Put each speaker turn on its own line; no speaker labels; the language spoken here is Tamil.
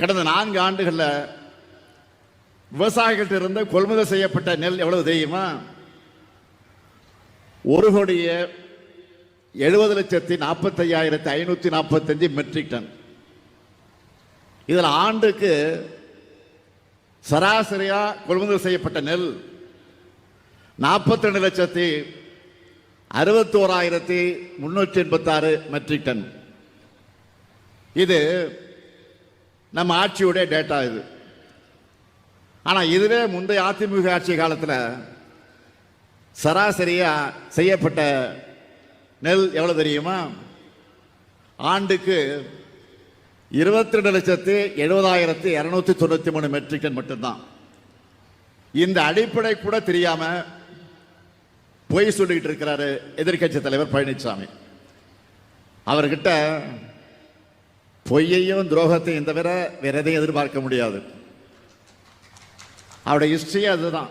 கடந்த நான்கு ஆண்டுகளில் விவசாயிகள்கிட்ட இருந்து கொள்முதல் செய்யப்பட்ட நெல் எவ்வளவு தெரியுமா? ஒரு கோடிய எழுபது லட்சத்தி நாற்பத்தையாயிரத்தி ஐநூற்றி நாற்பத்தஞ்சு மெட்ரிக் டன். இதில் ஆண்டுக்கு சராசரியாக கொள்முதல் செய்யப்பட்ட நெல் நாற்பத்தி ரெண்டு லட்சத்தி அறுபத்தோராயிரத்தி முன்னூற்றி எண்பத்தாறு மெட்ரிக் டன். இது நம்ம ஆட்சியுடைய டேட்டா இது. ஆனால் இதுவே முந்தைய அதிமுக ஆட்சி காலத்தில் சராசரியாக செய்யப்பட்ட நெல் எவ்வளோ தெரியுமா? ஆண்டுக்கு இருபத்தி ரெண்டு லட்சத்து எழுபதாயிரத்தி இரநூத்தி தொண்ணூற்றி மூணு மெட்ரிக் டன் மட்டும்தான். இந்த அடிப்படை கூட தெரியாமல் பொய் சொல்லிக்கிட்டு இருக்கிறாரு எதிர்க்கட்சி தலைவர் பழனிசாமி அவர்கிட்ட பொய்யையும் துரோகத்தையும் தவிர வேற எதையும் எதிர்பார்க்க முடியாது. அவருடைய ஹிஸ்டரியே அதுதான்.